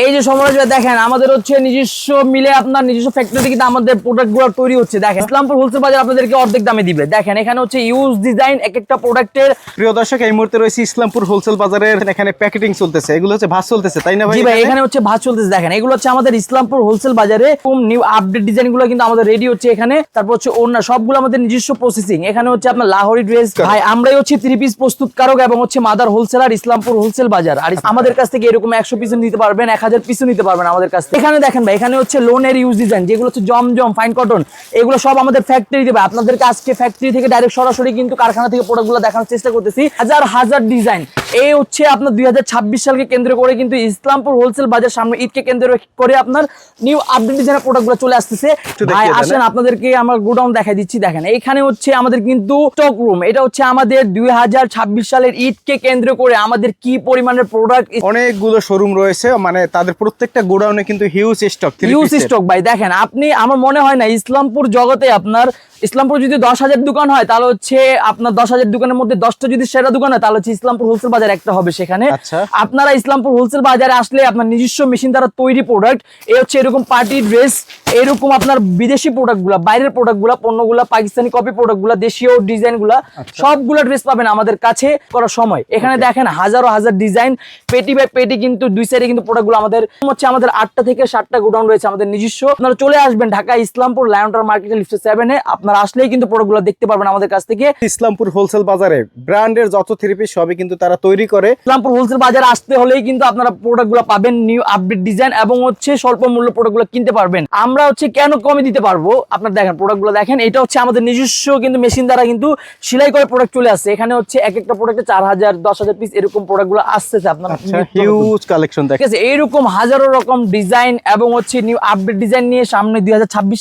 এই যে সমরাজ দেখেন আমাদের হচ্ছে নিজস্ব মিলে আপনার নিজস্ব ফ্যাক্টরি কিন্তু আমাদের প্রোডাক্টগুলো তৈরি হচ্ছে। দেখেন ইসলামপুর হোলসেল বাজার আপনাদেরকে অর্ধেক দামে দিবে। দেখেন এখানে হচ্ছে ইউজ ডিজাইন এক একটা প্রোডাক্টের প্রিয় দর্শক এই মুহূর্তে রয়েছে ইসলামপুর হোলসেল বাজারের এখানে প্যাকেটিং চলতেছে। এগুলো হচ্ছে ভাস চলতেছে তাই না ভাই ভাই এখানে? হচ্ছে ভাত চলতেছে। দেখেন এগুলো হচ্ছে আমাদের ইসলামপুর হোলসেল বাজারে নিউ আপডেট ডিজাইনগুলো কিন্তু আমাদের রেডি হচ্ছে এখানে। তারপর হচ্ছে অন্য সবগুলো আমাদের নিজস্ব প্রসেসিং এখানে হচ্ছে আপনার লাহোরি ড্রেস ভাই আমরাই হচ্ছে থ্রি পিস প্রস্তুতকারক এবং হচ্ছে মাদার হোলসেলার ইসলামপুর হোলসেল বাজার। আর আমাদের কাছ থেকে এরকম একশো পিস নিতে পারবেন হাজার পিসও নিতে পারবেন আমাদের কাছ থেকে। এখানে দেখেন ভাই এখানে হচ্ছে লোনের ইউজ ডিজাইন যেগুলো হচ্ছে জমজম ফাইন কটন এগুলো সব আমাদের ফ্যাক্টরি দেবে। আপনাদেরকে আজকে ফ্যাক্টরি থেকে ডাইরেক্ট সরাসরি কিন্তু কারখানা থেকে প্রোডাক্টগুলো দেখানোর চেষ্টা করতেছি। হাজার হাজার ডিজাইন এই হচ্ছে আপনার দুই হাজার সালকে কেন্দ্র করে কিন্তু ইসলামপুর হোলসেল বাজার সামনে ঈদকে কেন্দ্র করে আপনার নিউ আপডেট ডিজাইনের প্রোডাক্টগুলো চলে আসতেছে। ভাই আসেন আপনাদেরকে আমরা গোডাউন দেখাই দিচ্ছি দেখেন। এখানে হচ্ছে আমাদের কিন্তু স্টক রুম এটা হচ্ছে আমাদের দুই হাজার ছাব্বিশ সালের ঈদকে কেন্দ্র করে আমাদের কি পরিমাণের প্রোডাক্ট অনেকগুলো শোরুম রয়েছে মানে তাদের প্রত্যেকটা গোডাউনে কিন্তু হিউজ স্টক ইউজ স্টক ভাই দেখেন আপনি আমার মনে হয় না ইসলামপুর জগতে আপনার ইসলামপুর যদি দশ হাজার দোকান হয় তাহলে হচ্ছে আপনার দশ হাজার দোকানের মধ্যে দশটা যদি সেরা দোকান হয় তাহলে হচ্ছে ইসলামপুর হোলসেল বাজার একটা হবে সেখানে আচ্ছা। আপনারা ইসলামপুর হোলসেল বাজারে আসলে আপনার নিজস্ব মেশিন দ্বারা তৈরি প্রোডাক্ট এই হচ্ছে এরকম পার্টি ড্রেস এরকম আপনার বিদেশি প্রোডাক্টগুলা বাইরের প্রোডাক্টগুলা পণ্যগুলা পাকিস্তানি কপি প্রোডাক্টগুলা দেশীয় ডিজাইনগুলা আচ্ছা। সবগুলো ড্রেস পাবেন আমাদের কাছে করার সময় এখানে দেখেন হাজারো হাজার ডিজাইন পেটি বাই পেটি কিন্তু দুই সাইডে কিন্তু প্রোডাক্টগুলো আমাদের হচ্ছে আমাদের আটটা থেকে সাতটা গোডাউন রয়েছে আমাদের নিজস্ব। আপনারা চলে আসবেন ঢাকা ইসলামপুর লায়নটার মার্কেটে লিফট সেভেনে আপনারা আসলেই কিন্তু প্রোডাক্টগুলো দেখতে পারবেন আমাদের কাছ থেকে। ইসলামপুর হোলসেল বাজারে ব্র্যান্ডের যত থ্রি পিস সবই কিন্তু তারা তৈরি করে। ইসলামপুর হোলসেল বাজারে আসতে হলেই কিন্তু আপনারা প্রোডাক্টগুলো পাবেন নিউ আপডেট ডিজাইন এবং হচ্ছে স্বল্প মূল্য প্রোডাক্টগুলো কিনতে পারবেন। আমরা হচ্ছে কেন কমে দিতে পারব? আপনার দেখেন প্রোডাক্টগুলো দেখেন এটা হচ্ছে আমাদের নিজস্ব কিন্তু মেশিন দ্বারা কিন্তু সেলাই করে প্রোডাক্ট চলে আসছে। এখানে হচ্ছে এক একটা প্রোডাক্টে চার হাজার দশ হাজার পিস এরকম প্রোডাক্টগুলো আসতেছে আপনার হিউজ কালেকশন ঠিক দেখেন আছে এইরকম হাজারো রকম ডিজাইন এবং হচ্ছে নিউ আপডেট ডিজাইন নিয়ে সামনে দুই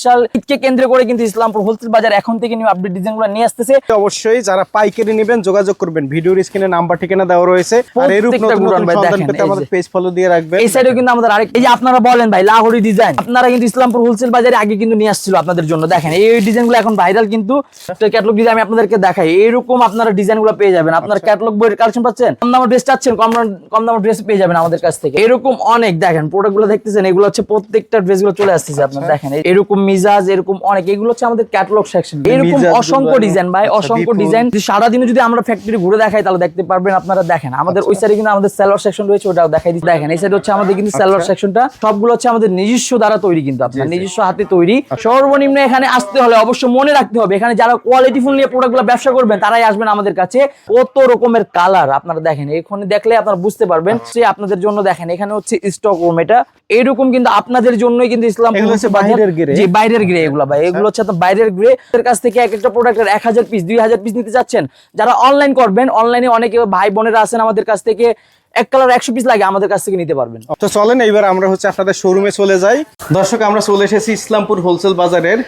সাল ঈদকে কেন্দ্র করে কিন্তু ইসলামপুর হোলসেল বাজার এখন থেকে নিউ আপডেট ডিজাইনগুলো নিয়ে আসতেছে। অবশ্যই যারা পাইকারি নেবেন যোগাযোগ করবেন। ভিডিওর স্ক্রিনে নাম্বার ঠিকানা দেওয়া রয়েছে। আর এরূপ নতুন নতুন সন্ধান পেতে এই আমাদের পেজ ফলো দিয়ে রাখবেন। এই সাইডেও কিন্তু আমাদের আরেক এই যে আপনারা বলেন ভাই লাহোরি ডিজাইন আপনারা কিন্তু ইসলামপুর হোলসেল বাজারে আগে কিন্তু নিয়ে আসছিল আপনাদের জন্য। দেখেন এই ডিজাইনগুলো এখন ভাইরাল কিন্তু। ক্যাটলগ ডিজাইন আমি আপনাদেরকে দেখাই। এরকম আপনারা ডিজাইনগুলো পেয়ে যাবেন। আপনারা ক্যাটলগ বইয়ের কালেকশন পাচ্ছেন? কম দামের ড্রেস চাচ্ছেন কম কম দামের ড্রেস পেয়ে যাবেন আমাদের কাছ থেকে। এরকম অনেক দেখেন প্রোডাক্টগুলো দেখতেছেন এগুলো হচ্ছে প্রত্যেকটা ড্রেসগুলো চলে আসতেছে আপনার দেখেন এরকম মিজাজ এরকম অনেক এগুলো হচ্ছে আমাদের ক্যাটলগ সেকশন এরকম অসংখ্য ডিজাইন ভাই আচ্ছা, অসংখ্য। ডিজাইন সারাদিনে যদি আমরা ফ্যাক্টরি ঘুরে দেখাই তাহলে দেখতে পারবেন আপনারা দেখেন আমাদের ওই সাইডে কিন্তু আমাদের সেলর সেকশন রয়েছে ওটাও দেখাই দিচ্ছি। দেখেন এই সাইডে হচ্ছে আমাদের কিন্তু সেলর সেকশনটা সবগুলো হচ্ছে আমাদের নিজস্ব দ্বারা তৈরি কিন্তু আপনার নিজস্ব হাতে তৈরি। সর্বনিম্ন এখানে আসতে হলে অবশ্য মনে রাখতে হবে এখানে যারা কোয়ালিটি ফুল নিয়ে প্রোডাক্টগুলো ব্যবসা করবেন তারাই আসবেন আমাদের কাছে। কত রকমের কালার আপনারা দেখেন এখানে দেখলে আপনারা বুঝতে পারবেন। সে আপনাদের জন্য দেখেন এখানে হচ্ছে স্টক রুম এটা এরকম কিন্তু আপনাদের জন্যই কিন্তু ইসলাম বাইরের গ্রে? জি বাইরের গ্রে এগুলো ভাই। এগুলো হচ্ছে আপনার বাইরের গ্রে এর কাছ থেকে এক একটা প্রোডাক্টের এক হাজার পিস দুই হাজার পিস নিতে চাচ্ছেন। যারা অনলাইন করবেন অনলাইনে অনেকে ভাই বোনেরা আছেন আমাদের কাছ থেকে। এক কালার একশো পিস লাগে আমাদের কাছ থেকে নিতে পারবেন। তো চলেন এইবার আমরা হচ্ছে আপনাদের শোরুমে চলে যাই। দর্শক আমরা চলে এসেছি ইসলামপুর হোলসেল বাজারের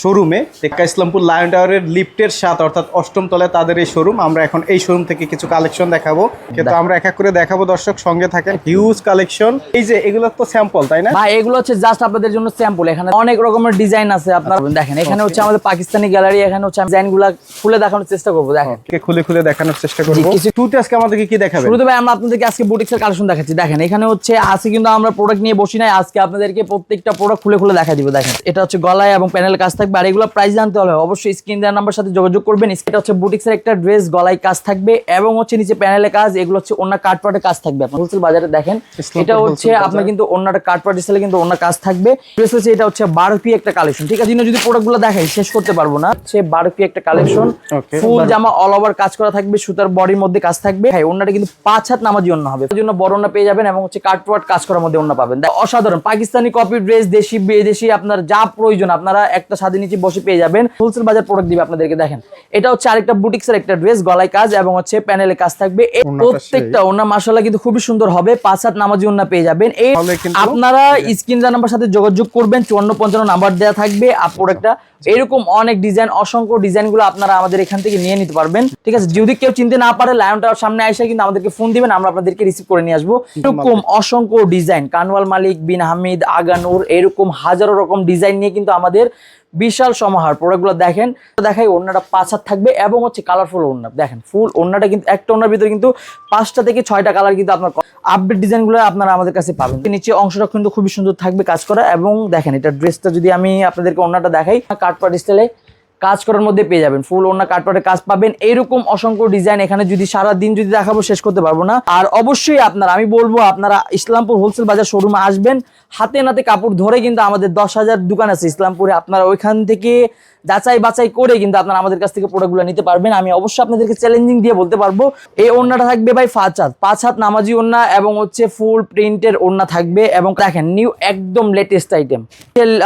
শোরুমে টেক্কা ইসলামপুর লায়ন টাওয়ারের লিফটের সাথে অর্থাৎ অষ্টম তলায় তাদের এই শোরুম আমরা এখন এই শোরুম থেকে কিছু কালেকশন দেখাবো। কিন্তু আমরা এক এক করে দেখাবো দর্শক সঙ্গে থাকেন। হিউজ কালেকশন এই যে এগুলো তো স্যাম্পল তাই না? ভাই এগুলো হচ্ছে জাস্ট আপনাদের জন্য স্যাম্পল এখানে অনেক রকমের ডিজাইন আছে আপনারা দেখেন। এখানে হচ্ছে আমাদের পাকিস্তানি গ্যালারি এখানে হচ্ছে ডিজাইনগুলা খুলে দেখানোর চেষ্টা করব দেখেন। খুলে খুলে দেখানোর চেষ্টা করব। শুরুতে আজকে আমাদেরকে কি দেখাবেন? শুরুতে ভাই আমরা আপনাদেরকে আজকে বুটিক্সের কালেকশন দেখাচ্ছি। দেখেন এখানে হচ্ছে আজকে কিন্তু আমরা প্রোডাক্ট নিয়ে বসি নাই। আজকে আপনাদেরকে প্রত্যেকটা প্রোডাক্ট খুলে খুলে দেখা দিব দেখেন। এটা হচ্ছে গলায় এবং প্যানেল কাজ থাকবে। আর এগুলো প্রাইস জানতে হলে অবশ্যই স্ক্রিন দেওয়ার নাম্বার সাথে যোগাযোগ করবেন। এটা হচ্ছে বুটিক্সের একটা ড্রেস গলায় কাজ থাকবে এবং হচ্ছে নিচে প্যানেলে কাজ এগুলো হচ্ছে অন্য কাটপাটে কাজ থাকবে। আপনার হোলসেল বাজারে দেখেন এটা হচ্ছে আপনার। কিন্তু অন্যটা কাটপাট স্টাইলে কিন্তু অন্য কাজ থাকবে। ড্রেস হচ্ছে এটা হচ্ছে বারো পি একটা কালেকশন ঠিক আছে? যদি প্রোডাক্টগুলো দেখাই শেষ করতে পারব না। হচ্ছে বারো পি একটা কালেকশন ফুল জামা অল ওভার কাজ করা থাকবে সুতার বডির মধ্যে কাজ থাকবে। হ্যাঁ ওনাটা কিন্তু পাঁচ হাত নামাজি অন্য হবে। এর জন্য বড় ওন্না পেয়ে যাবেন এবং হচ্ছে কাটওয়ার্ট কাজ করার মধ্যে অন্য পাবেন। অসাধারণ। পাকিস্তানি কপি ড্রেস দেশি বিদেশি আপনার যা প্রয়োজন আপনারা একটা স্বাধীন নিচে বসে পেয়ে যাবেন। হোলসেল বাজার প্রোডাক্ট দিবে আপনাদেরকে দেখেন। এটা হচ্ছে আরেকটা বুটিক্সের একটা ড্রেস গলায় কাজ এবং হচ্ছে প্যানেলে কাজ থাকবে। প্রত্যেকটা ওনা মাসাল্লাহ কিন্তু খুবই সুন্দর হবে। পাঁচ হাত নামাজি ওন্না পেয়ে যাবেন। এই আপনারা স্ক্রিন নাম্বার সাথে যোগাযোগ করবেন। চুয়ান্ন পঞ্চান্ন নাম্বার দেওয়া থাকবে। আর প্রোডাক্টটা এরকম অনেক ডিজাইন অসংখ্য ডিজাইনগুলো আপনারা আমাদের এখান থেকে নিয়ে নিতে পারবেন। ঠিক আছে? যদি কেউ চিনতে না পারে লায়ন টাওয়ার সামনে আসে কিন্তু আমাদেরকে ফোন দিবেন আমরা আপনাদেরকে রিসিভ করে নিয়ে আসব। এরকম অসংখ্য ডিজাইন কানওয়াল মালিক বিন হামিদ আগানুর এরকম হাজারো রকম ডিজাইন নিয়ে কিন্তু আমাদের বিশাল সমাহার। প্রোডাক্টগুলো দেখেন দেখাই ওড়নাটা পাঁচ হাত থাকবে এবং হচ্ছে কালারফুল ওড়না। দেখেন ফুল ওড়নাটা কিন্তু, একটা ওড়নার ভিতরে কিন্তু পাঁচটা থেকে ছয়টা কালার কিন্তু আপনার আপডেট ডিজাইনগুলো আপনারা আমাদের কাছে পাবেন। নিচে অংশটা কিন্তু খুবই সুন্দর থাকবে কাজ করা এবং দেখেন, এটা ড্রেসটা যদি আমি আপনাদেরকে ওড়নাটা দেখাই কাটপাট স্টাইলে কাজ করার মধ্যে পেয়ে যাবেন। ফুল ওনা কাটপাটে কাজ পাবেন। এরকম অসংখ্য ডিজাইন এখানে যদি সারা দিন যদি দেখাবো, শেষ করতে পারব না। আর অবশ্যই আপনারা, আমি বলব, আপনারা ইসলামপুর হোলসেল বাজার শোরুমে আসবেন। হাতে নাতে কাপড় ধরে কিন্তু আমাদের দশ হাজার দোকান আছে ইসলামপুরে। আপনারা ওইখান থেকে যাচাই বাছাই করে কিন্তু আপনারা আমাদের কাছ থেকে প্রোডাক্টগুলো নিতে পারবেন। আমি অবশ্যই আপনাদেরকে চ্যালেঞ্জিং দিয়ে বলতে পারব। এই ওড়নাটা থাকবে ভাই পাঁচ হাত। পাঁচ হাত নামাজি ওড়না এবং হচ্ছে ফুল প্রিন্টের ওড়না থাকবে এবং দেখেন নিউ একদম লেটেস্ট আইটেম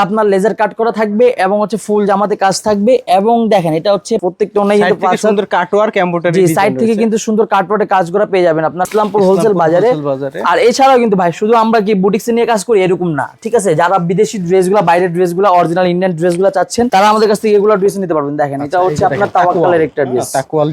আপনার লেজার কাট করা থাকবে এবং হচ্ছে ফুল জামাতে কাজ থাকবে এবং দেখেন এটা হচ্ছে প্রত্যেকটা ওড়নাই কিন্তু পাঁচ সুন্দর কাটওয়ার্ক এমব্রয়ডারি জি সাইড থেকে কিন্তু সুন্দর কাটপটে কাজ করা পেয়ে যাবেন আপনার। ইসলামপুর হোলসেল বাজারে। আর এছাড়াও কিন্তু ভাই শুধু আমরা কি বুটিক্স নিয়ে কাজ করি? এরকম না। ঠিক আছে? যারা বিদেশি ড্রেসগুলো বাইরের ড্রেসগুলো অরিজিনাল ইন্ডিয়ান ড্রেসগুলো চাচ্ছেন তারা আমাদের কাছ থেকে এগুলো ড্রেস নিতে পারবেন দেখেন। এটা হচ্ছে আপনার তাওয়াক্কালের একটা ড্রেস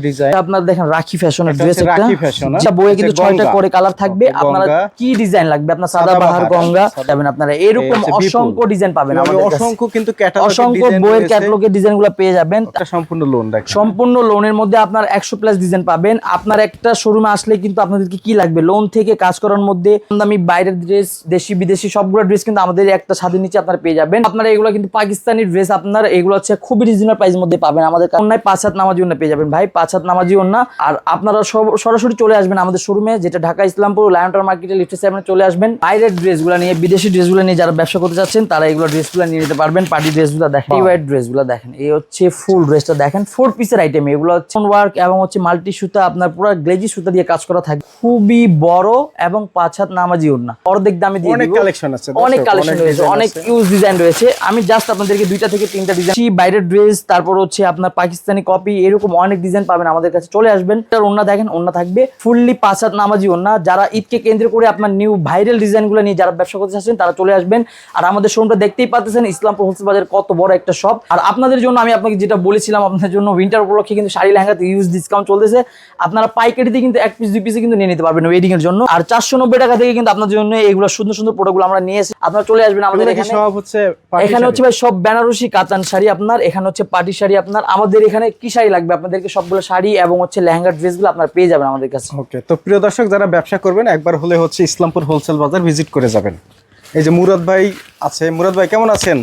ডিজাইন আপনার দেখেন রাখি ফ্যাশনের ড্রেস রাখি হ্যাঁ? বইয়ে কিন্তু ছয়টা করে কালার থাকবে। আপনারা কি ডিজাইন লাগবে? আপনার সাদা বাহার গঙ্গা। যাবেন আপনারা এরকম। অসংখ্য ডিজাইন পাবেন আমাদের কাছে। অসংখ্য কিন্তু ক্যাটালগের অসংখ্য বইয়ের ক্যাটালগের ডিজাইনগুলো পেয়ে যাবেন। সম্পূর্ণ লোন দেখেন। সম্পূর্ণ লোনের মধ্যে আপনার একশো প্লাস ডিজাইন পাবেন। আপনার একটা শোরুমে আসলে কিন্তু আপনাদেরকে কি লাগবে? লোন থেকে কাজ করার মধ্যে দামি বাইরের ড্রেস দেশি বিদেশি সবগুলো ড্রেস কিন্তু আমাদের একটা ছাদের নিচে আপনারা পেয়ে যাবেন। আপনারা এগুলো কিন্তু পাকিস্তানি ড্রেস আপনার এগুলো হচ্ছে খুবই রিজনেবল প্রাইসের মধ্যে পাবেন। আমাদের অন্যায় পাঁচ হাত নামাজি অন্য পেয়ে যাবেন। ভাই পাঁচ হাত নামাজি অন্য। আর আপনারা সরাসরি চলে আসবেন আমাদের শোরুমে যেটা ঢাকা ইসলামপুর লায়নটার মার্কেটে লিফটে সেভেনে চলে আসবেন। বাইরের ড্রেসগুলো নিয়ে বিদেশি ড্রেসগুলো নিয়ে যারা ব্যবসা করতে চাচ্ছেন তারা এগুলো ড্রেসগুলো নিয়ে নিতে পারবেন। পার্টি ড্রেসগুলো দেখেন এই হোয়াইট ড্রেসগুলো দেখেন। এই হচ্ছে ফুল ড্রেসটা দেখেন। ফোর পিসের আইটেম এগুলো হচ্ছে ওয়ার্ক এবং হচ্ছে মাল্টি সুতা আপনার পুরো গ্লেজি সুতা দিয়ে কাজ করা থাকে। খুবই বড় এবং পাঁচ হাত নামাজি ওড়না অর্ধেক দামে দিয়ে অনেক কালেকশন আছে অনেক কালেকশন রয়েছে অনেক। ইউজ ডিজাইন রয়েছে। আমি জাস্ট আপনাদেরকে দুইটা থেকে তিনটা ডিজাইন বাইরের ড্রেস তারপর হচ্ছে আপনার পাকিস্তানি কপি এরকম অনেক ডিজাইন পাবেন আমাদের কাছে। চলে আসবেন। তার ওন্না দেখেন ওন্না থাকবে। ফুললি পাঁচ হাত নামাজি ওন্না যারা ঈদকে কেন্দ্র করে আপনার নিউ ভাইরাল ডিজাইনগুলো নিয়ে যারা ব্যবসা করতে চাচ্ছেন তারা চলে আসবেন। আর আমাদের শোরুমটা দেখতেই পাচ্ছেন ইসলামপুর হোলসেল বাজার কত বড় একটা শপ আর আপনাদের জন্য আমি আপনাকে যেটা বলেছিলাম আপনাদের জন্য উইন্টার উপলক্ষে কিন্তু শাড়ি লেহেঙ্গাতে ইউজ ডিসকাউন্ট চলতেছে। আপনারা পাইকারিতে কিন্তু এক পিস দুই পিসে কিন্তু নিয়ে নিতে পারবেন ওয়েডিং এর জন্য। আর চারশো নব্বই টাকা থেকে কিন্তু আপনাদের জন্য এইগুলো সুন্দর সুন্দর প্রোডাক্টগুলো আমরা নিয়ে এসে আপনারা চলে আসবেন আমাদের এখানে। হচ্ছে এখানে হচ্ছে ভাই সব বেনারসি কাতান শাড়ি আপনার। এখানে হচ্ছে পার্টি শাড়ি আপনার, আমাদের এখানে কি শাড়ি লাগবে? আপনাদেরকে সবগুলো শাড়ি এবং হচ্ছে লেহেঙ্গার ড্রেসগুলো আপনার পেয়ে যাবেন আমাদের কাছে। ওকে, তো প্রিয় দর্শক, যারা ব্যবসা করবেন, একবার হলে হচ্ছে ইসলামপুর হোলসেল বাজার ভিজিট করে যাবেন। এই যে মুরাদ ভাই আছে, মুরাদ ভাই কেমন আছেন?